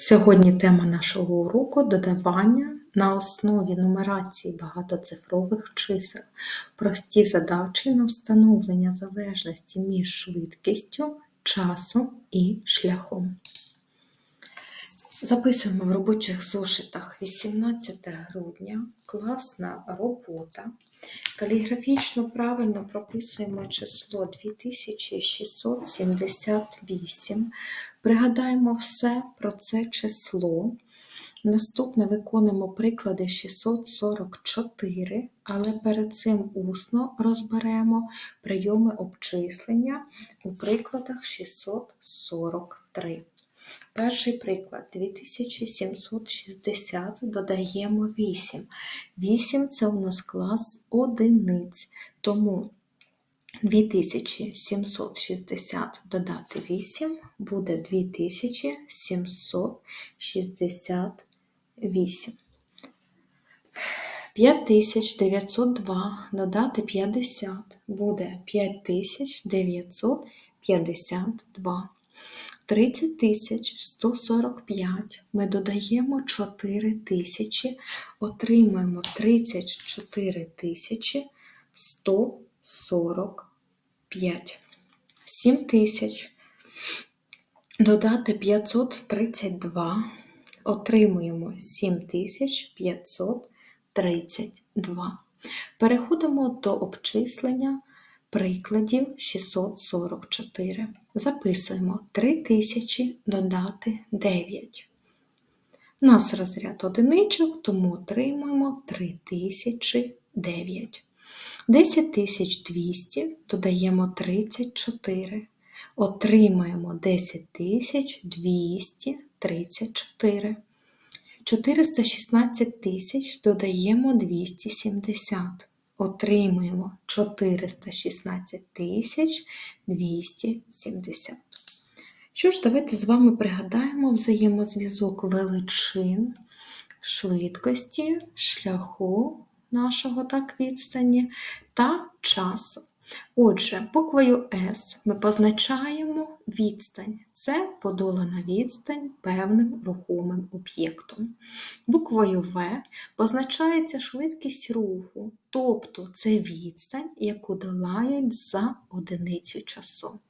Сьогодні тема нашого уроку додавання на основі нумерації багатоцифрових чисел. Прості задачі на встановлення залежності між швидкістю, часом і шляхом. Записуємо в робочих зошитах 18 грудня, класна робота. Каліграфічно правильно прописуємо число 2678. Пригадаємо все про це число. Наступне виконуємо приклади 644, але перед цим усно розберемо прийоми обчислення у прикладах 643. Перший приклад 2760 додаємо 8. 8 це у нас клас одиниць, тому 2760 додати 8 буде 2768. 5902 додати 50 буде 5952. 30145 ми додаємо 4000, отримуємо 34145. 7000 додати 532, отримуємо 7532. Переходимо до обчислення прикладів 644. Записуємо 3000 додати 9. У нас розряд одиничок, тому отримуємо 3009. 10200 додаємо 34. Отримаємо 10234. 416 тисяч додаємо 270 отримуємо 416 270. Що ж, давайте з вами пригадаємо взаємозв'язок величин, швидкості, шляху нашого так відстані та часу. Отже, буквою С ми позначаємо відстань. Це подолана відстань певним рухомим об'єктом. Буквою В позначається швидкість руху, тобто це відстань, яку долають за одиницю часу.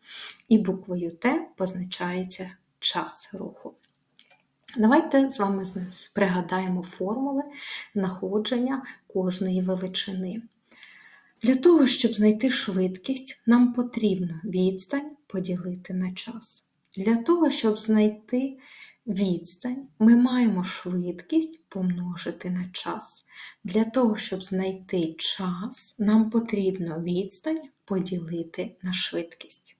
І буквою Т позначається час руху. Давайте з вами пригадаємо формули знаходження кожної величини. Для того, щоб знайти швидкість, нам потрібно відстань поділити на час. Для того, щоб знайти відстань, ми маємо швидкість помножити на час. Для того, щоб знайти час, нам потрібно відстань поділити на швидкість.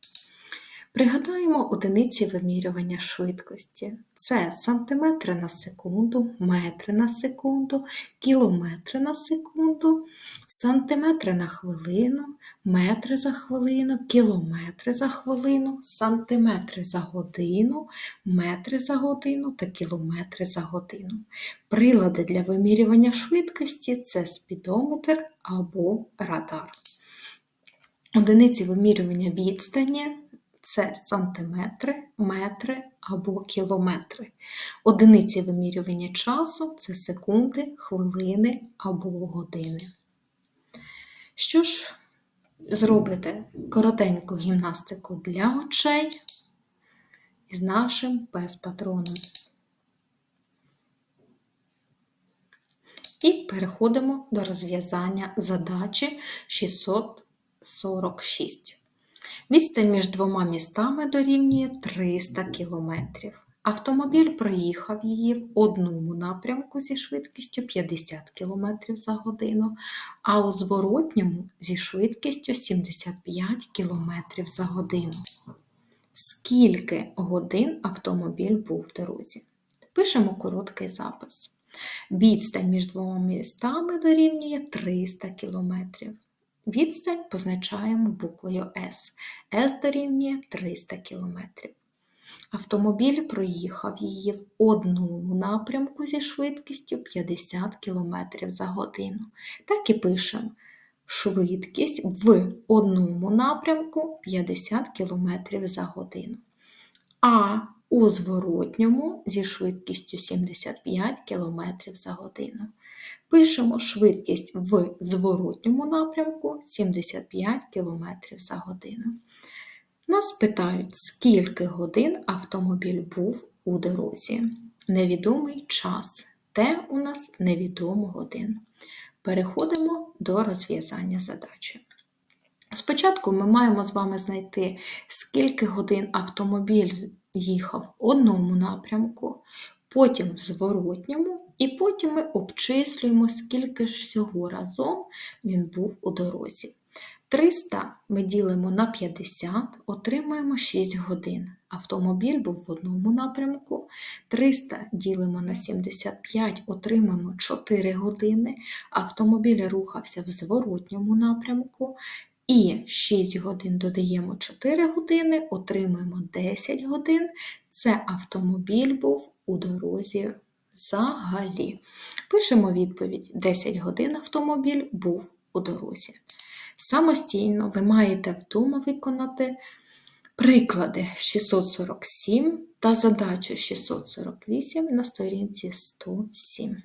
Пригадаємо одиниці вимірювання швидкості. Це сантиметри на секунду, метри на секунду, кілометри на секунду, сантиметри на хвилину, метри за хвилину, кілометри за хвилину, сантиметри за годину, метри за годину та кілометри за годину. Прилади для вимірювання швидкості це спідометр або радар. Одиниці вимірювання відстані це сантиметри, метри або кілометри. Одиниці вимірювання часу це секунди, хвилини або години. Що ж, зробите коротеньку гімнастику для очей із нашим пес-патроном. І переходимо до розв'язання задачі 646. Відстань між двома містами дорівнює 300 км. Автомобіль проїхав її в одному напрямку зі швидкістю 50 км за годину, а у зворотньому зі швидкістю 75 км за годину. Скільки годин автомобіль був в дорозі? Пишемо короткий запис. Відстань між двома містами дорівнює 300 км. Відстань позначаємо буквою С. С дорівнює 300 км. Автомобіль проїхав її в одному напрямку зі швидкістю 50 км за годину. Так і пишемо швидкість в одному напрямку 50 км за годину. А у зворотньому зі швидкістю 75 км за годину. Пишемо швидкість в зворотньому напрямку 75 км за годину. Нас питають, скільки годин автомобіль був у дорозі. Невідомий час. Те у нас невідомо годин. Переходимо до розв'язання задачі. Спочатку ми маємо з вами знайти, скільки годин автомобіль їхав в одному напрямку, потім в зворотньому, і потім ми обчислюємо, скільки ж всього разом він був у дорозі. 300 ми ділимо на 50, отримаємо 6 годин. Автомобіль був в одному напрямку. 300 ділимо на 75, отримаємо 4 години. Автомобіль рухався в зворотньому напрямку. І 6 годин додаємо 4 години, отримуємо 10 годин. Це автомобіль був у дорозі взагалі. Пишемо відповідь: 10 годин автомобіль був у дорозі. Самостійно ви маєте вдома виконати приклади 647 та задачу 648 на сторінці 107.